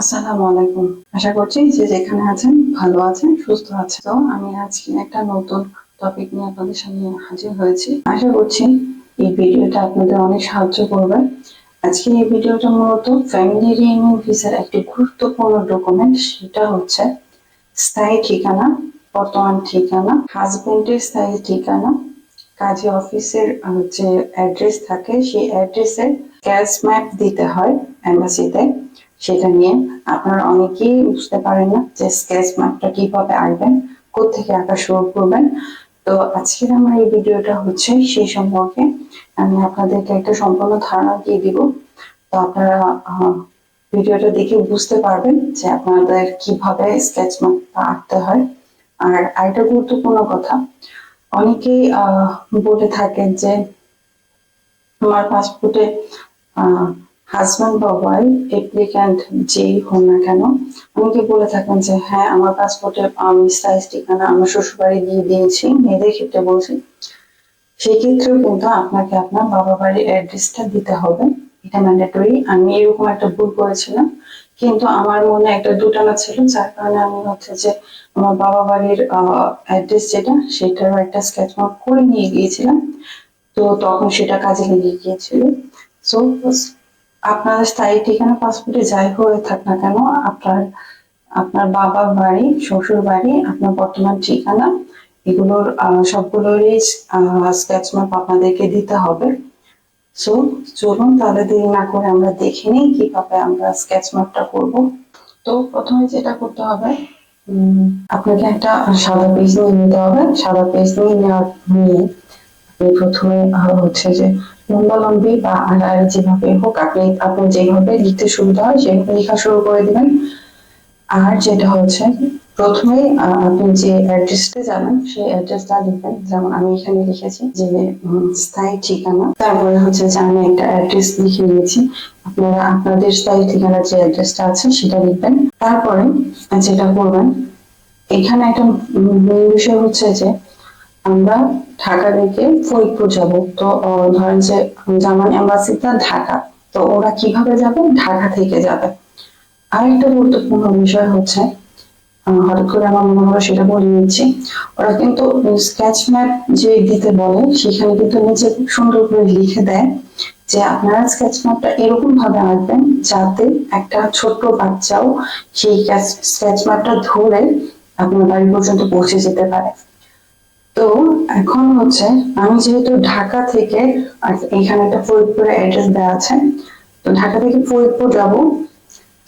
আসসালামু আলাইকুম। আশা করছি যে যেখানে আছেন ভালো আছেন, সুস্থ আছেন। তো আমি আজকে একটা নতুন টপিক নিয়ে আপনাদের সামনে হাজির হয়েছি। আশা করছি এই ভিডিওটা আপনাদের অনেক সাহায্য করবে। আজকে এই ভিডিওটা মূলত ফ্যামিলি রিউনিয়ন ভিসার একটি গুরুত্বপূর্ণ ডকুমেন্ট সেটা হচ্ছে স্থায়ী ঠিকানা, বর্তমান ঠিকানা হাজবেন্ডের স্থায়ী ঠিকানা, কাজী অফিসের যে অ্যাড্রেস থাকে, সেই অ্যাড্রেসের ক্যাশ ম্যাপ দিতে হয় এম্বাসিতে সেটা নিয়ে আপনারা অনেকেই বুঝতে পারেন না যে স্কেচ ম্যাপটা কীভাবে আঁকবেন কোথেকে আঁকা শুরু করবেন। তো আজকের আমার এই ভিডিওটা হচ্ছে সেই সম্পর্কে। আমি আপনাদেরকে একটা সম্পূর্ণ ধারণা দিয়ে দিব। তো আপনারা ভিডিওটা দেখে বুঝতে পারবেন যে আপনাদের কীভাবে স্কেচ ম্যাপটা আঁকতে হয়। আর আরেকটা গুরুত্বপূর্ণ কথা, অনেকেই বলে থাকেন যে আমার পাসপোর্টে হাজব্যান্ড বা ওয়াইফ অ্যাপ্লিক্যান্ট যেই হন না কেন অনেকে বলে থাকেন যে হ্যাঁ আমার পাসপোর্টে আমি সাইজ ঠিকানা আমার শ্বশুরবাড়ি দিয়ে দিয়েছি, মেয়েদের ক্ষেত্রে বলছি। সেই ক্ষেত্রেও কিন্তু আপনাকে আপনার বাবা বাড়ির অ্যাড্রেসটা দিতে হবে। এটা ম্যান্ডেটরি আমি এরকম একটা ভুল করেছিলাম, কিন্তু আমার মনে একটা দুটানা ছিল, যার কারণে আমি হচ্ছে যে আমার বাবা বাড়ির অ্যাড্রেস যেটা, সেটারও একটা স্কেচ মার্ক করে নিয়ে গিয়েছিলাম। তো তখন সেটা কাজে লেগে গিয়েছিল। সো আপনার স্থায়ী ঠিকানা পাসপোর্টে যাই হয়ে থাক না কেন, আপনার আপনার বাবা বাড়ি, শ্বশুর বাড়ি, আপনার বর্তমান ঠিকানা, এগুলোর সবগুলোরই স্কেচ ম্যাপ আপনাদেরকে দিতে হবে। সো চলুন তাহলে দেরি না করে আমরা দেখে নিই কীভাবে আমরা স্কেচ ম্যাপটা করব। তো প্রথমে যেটা করতে হবে আপনাকে একটা সাদা পেজ নিয়ে নিতে হবে। সাদা পেজ নিয়ে নেওয়ার নিয়ে আপনি প্রথমে হচ্ছে যে লম্বা লম্বি বা আড়াআড়ি যেভাবে হোক, আপনি আপনি যেভাবে লিখতে সুবিধা হয়, সেভাবে লেখা শুরু করে দিবেন। আর যেটা হচ্ছে, প্রথমে আপনি যে অ্যাড্রেসটা যাবেন সেই অ্যাড্রেসটা লিখবেন। যেমন আমি এখানে লিখেছি যে স্থায়ী ঠিকানা। তারপরে হচ্ছে যে, আমি একটা অ্যাড্রেস লিখে নিয়েছি। আপনারা, আপনাদের স্থায়ী ঠিকানার যে অ্যাড্রেসটা আছে, সেটা লিখবেন। তারপরে যেটা করবেন, এখানে একটা মেন বিষয় হচ্ছে যে আমরা ঢাকা থেকে ফরিদপুর যাব। তো ধরেন যে জার্মান এম্বাসিটা ঢাকা। তো ওরা কীভাবে যাবে? ঢাকা থেকে যাবে। আরেকটা গুরুত্বপূর্ণ বিষয় হচ্ছে হঠাৎ করে আমার মনে হলো সেটা বলে নিচ্ছি। ওরা কিন্তু স্কেচ ম্যাপ যে দিতে বলে, সেখানে কিন্তু নিচে খুব সুন্দর করে লিখে দেয় যে আপনারা স্কেচ ম্যাপটা এরকম ভাবে আঁকবেন যাতে একটা ছোট্ট বাচ্চাও সেই স্কেচ ম্যাপটা ধরে আপনার বাড়ি পর্যন্ত পৌঁছে যেতে পারে। তো এখন হচ্ছে আমি যেহেতু ঢাকা থেকে এখানে একটা ফরিদপুরের অ্যাড্রেস দেওয়া আছে তো ঢাকা থেকে ফরিদপুর যাব।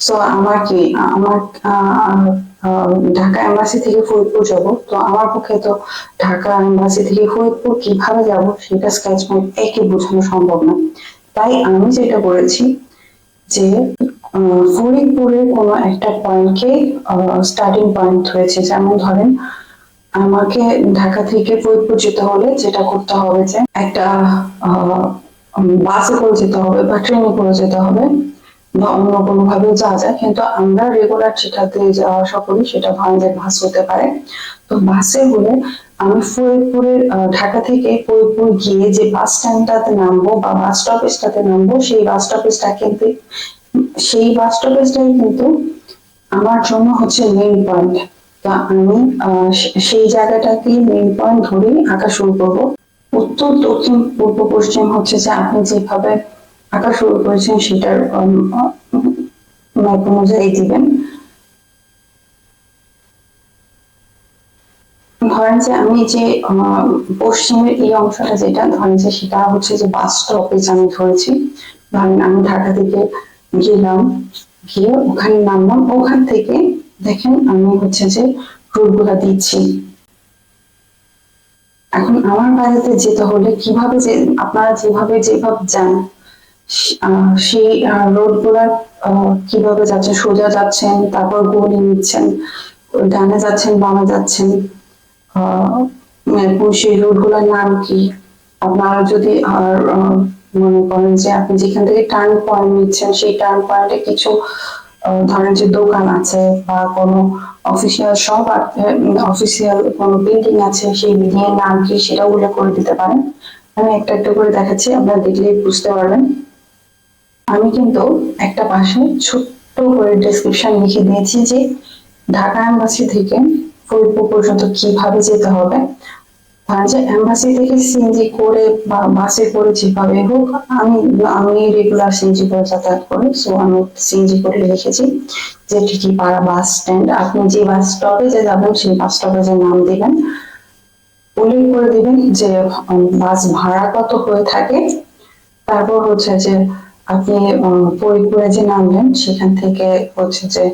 সো আমার কি আমার আহ, আহ, ঢাকা এম্বাসি থেকে ফরিদপুর যাব। তো আমার পক্ষে তো ঢাকা এম্বাসি থেকে ফরিদপুর কীভাবে যাব সেটা স্কেচ ম্যাপ একে বোঝানো সম্ভব না। তাই আমি যেটা করেছি যে আহ, ফরিদপুরের কোনো একটা পয়েন্টকে স্টার্টিং পয়েন্ট হয়েছে। যেমন ধরেন আমাকে ঢাকা থেকে ফরিদপুর যেতে হলে যেটা করতে হবে যে একটা বাসে করে যেতে হবে বা ট্রেনে করে যেতে হবে বা অন্য কোনো ভাবে যাওয়া যায়। কিন্তু আমরা রেগুলার যেটাতে যাওয়া আসা করি, সেটা যে বাস হতে পারে। তো বাসে হলে আমি ফরিদপুরের ঢাকা থেকে ফরিদপুর গিয়ে যে বাস স্ট্যান্ডটাতে নামবো বা বাস স্টপেজটাতে নামবো, সেই বাস স্টপেজটা কিন্তু, সেই বাস স্টপেজটাই কিন্তু আমার জন্য হচ্ছে মেইন পয়েন্ট তা আমি সেই জায়গাটাকে মেন পয়েন্ট ধরেই আঁকা শুরু করব। উত্তর, দক্ষিণ, পূর্ব, পশ্চিম হচ্ছে যে আপনি যেভাবে আঁকা শুরু করেছেন সেটার অনুযায়ী দিবেন। ধরেন যে আমি যে পশ্চিমের এই অংশটা যেটা, ধরেন যে সেটা হচ্ছে যে বাস স্টপেজ আমি ধরেছি। ধরেন আমি ঢাকা থেকে গেলাম, গিয়ে ওখানে নামলাম। ওখান থেকে দেখেন, আমি হচ্ছে যে রুটগুলা দিচ্ছি। এখন আমার বাড়িতে যেতে হলে কীভাবে যে, আপনারা যেভাবে যেভাবে যান সেই রোডগুলার কীভাবে যাচ্ছেন, সোজা যাচ্ছেন, তারপর গলি নিচ্ছেন, ডানে যাচ্ছেন, বামে যাচ্ছেন সেই রোডগুলার নাম কি? আপনারা যদি আর মনে করেন যে আপনি যেখান থেকে টার্ন পয়েন্ট নিচ্ছেন, সেই টার্ন পয়েন্টে কিছু ধরেন যে দোকান আছে বা কোনো অফিসিয়াল শপ অফিসিয়াল কোনো বিল্ডিং আছে, সেই বিল্ডিং এর নাম কি সেটা উল্লেখ করে দিতে পারেন? আমি একটা একটা করে দেখাচ্ছি, আপনারা দেখলেই বুঝতে পারবেন। আমি কিন্তু একটা পাশে ছোট্ট করে ডেসক্রিপশন লিখে দিয়েছি যে ঢাকা এম্বাসি থেকে ফরিদপুর পর্যন্ত কীভাবে যেতে হবে। আর যে এম্বাসি থেকে সিএনজি করে বা বাসে করে যেভাবে হোক, আমি আমি রেগুলার সিএনজি করে যাতায়াত করি। সো আমি সিএনজি করে যে টিকিপাড়া বাস স্ট্যান্ড আপনি যে বাস যাবেন, সেই বাস স্টপেজের নাম দিবেন। উল্লেখ করে দিবেন যে বাস ভাড়া কত হয়ে থাকে। তারপর হচ্ছে যে, আপনি ফরিদপুরে যে নামবেন, সেখান থেকে হচ্ছে যে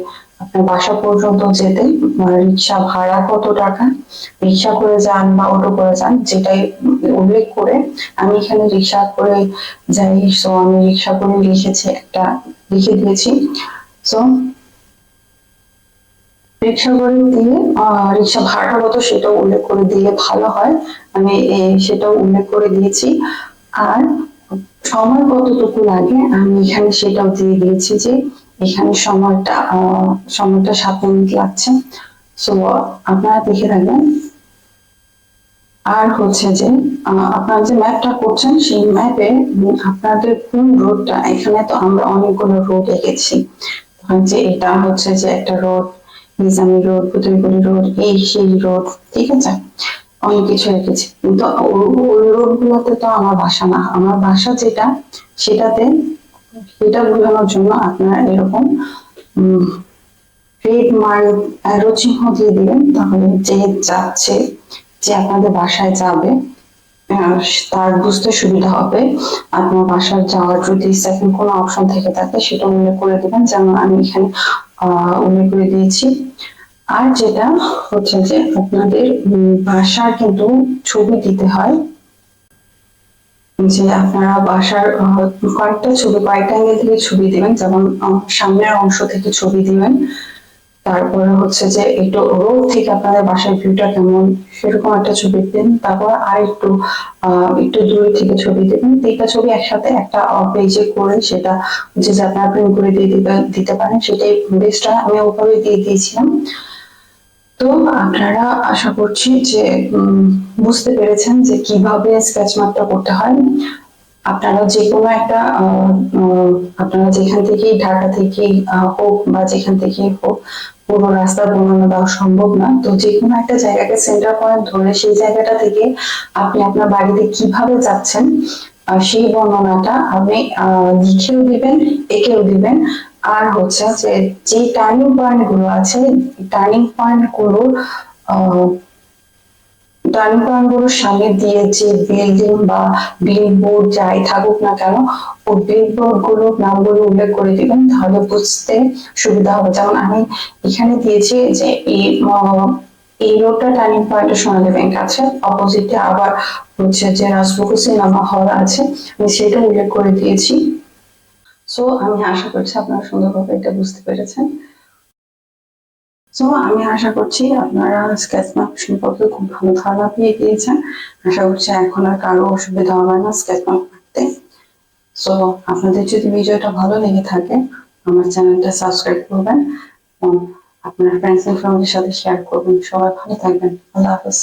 আপনার বাসা পর্যন্ত যেতে রিক্সা ভাড়া কত টাকা? রিক্সা করে যান বা অটো করে যান যেটাই উল্লেখ করে আমি এখানে রিক্সা করে যাই। সো আমি রিক্সা করে লিখেছি একটা লিখে দিয়েছি। সো রিক্সা করে আহ, রিক্সা ভাড়া কত সেটাও উল্লেখ করে দিলে ভালো হয়। আমি সেটাও উল্লেখ করে দিয়েছি। আর সময় কতটুকু লাগে আমি এখানে সেটাও দিয়ে দিয়েছি যে এখানে সময়টা সময়টা সাত মিনিট লাগছে। সো আপনারা দেখে রাখবেন আর হচ্ছে যে আপনারা যে ম্যাপটা করছেন, সেই ম্যাপে আপনাদের কোন রোডটা এখানে তো আমরা অনেকগুলো রোড এঁকেছি যে এটা হচ্ছে যে একটা road Nizami road Putulguri road এই সেই রোড ঠিক আছে? অনেক কিছু রেখেছি কিন্তু ওই রোড গুলোতে তো আমার বাসা না। আমার বাসা যেটা, সেটাতে সেটা বোঝানোর জন্য আপনারা এরকম রেড অ্যারো চিহ্ন দিয়ে দিবেন, তাহলে যে যাচ্ছে, যে আপনাদের বাসায় যাবে তার বুঝতে সুবিধা হবে। আপনার বাসায় যাওয়ার যদি সেকেন্ড কোনো অপশন থেকে থাকে, সেটা উল্লেখ করে দিবেন। যেমন আমি এখানে উল্লেখ করে দিয়েছি। আর যেটা হচ্ছে যে আপনাদের বাসার কিন্তু ছবি দিতে হয়। যে আপনারা বাসার কয়েকটা ছবি, কয়েকটা অ্যাঙ্গেল থেকে ছবি দিবেন, যেমন সামনের অংশ থেকে ছবি দিবেন। তারপরে হচ্ছে যে একটু রোড থেকে আপনাদের বাসার ভিউটা কেমন, সেরকম একটা ছবি দিন। তারপর আর একটু একটু দূরে থেকে ছবি দিবেন। তিনটা ছবি একসাথে একটা পেজে করে সেটা হচ্ছে যে আপনারা প্রিন্ট করে দিয়ে দিতে পারেন। সেটাই বেস্ট হয়। আমি ওভাবে দিয়ে দিয়েছিলাম। তো আপনারা আশা করছি যে বুঝতে পেরেছেন যে কীভাবে স্কেচ মাপটা করতে হয়। আপনারা যে কোনো একটা আপনারা যেখান থেকেই ঢাকা আহ, হোক বা যেখান থেকেই হোক পুরো রাস্তা বর্ণনা দেওয়া সম্ভব না। তো যে কোনো একটা জায়গাকে সেন্টার পয়েন্ট ধরে সেই জায়গাটা থেকে আপনি আপনার বাড়িতে কীভাবে যাচ্ছেন সেই বর্ণনাটা আপনি লিখেও দিবেন এঁকেও দিবেন। আর হচ্ছে যে যে টার্নিং পয়েন্টগুলো আছে টার্নিং পয়েন্টগুলোর টার্নিং পয়েন্টগুলোর সামনে দিয়ে যে বিল্ডিং বা বিলবোর্ড যাই থাকুক না কেন, ও বিলবোর্ডগুলোর নামগুলো উল্লেখ করে দিবেন তাহলে বুঝতে সুবিধা হবে। যেমন আমি এখানে দিয়েছি যে, এই এই রোডটা টার্নিং পয়েন্টে সোনালী ব্যাংক আছে অপোজিটে আবার হচ্ছে যে রাজবুকু সিনেমা হল আছে, আমি সেটা উল্লেখ করে দিয়েছি। সো আমি আশা করছি আপনারা সুন্দরভাবে এটা বুঝতে পেরেছেন। সো আমি আশা করছি আপনারা স্কেচ ম্যাপ সম্পর্কে খুব ভালো ধারণা পেয়ে গিয়েছেন। আশা করছি এখন আর কারও অসুবিধা হবে না স্কেচ ম্যাপ আঁকতে। সো আপনাদের যদি ভিডিওটা ভালো লেগে থাকে, আমার চ্যানেলটা সাবস্ক্রাইব করবেন এবং আপনার ফ্রেন্ডস এন্ড ফ্যামিলির সাথে শেয়ার করবেন। সবাই ভালো থাকবেন। আল্লাহ হাফেজ।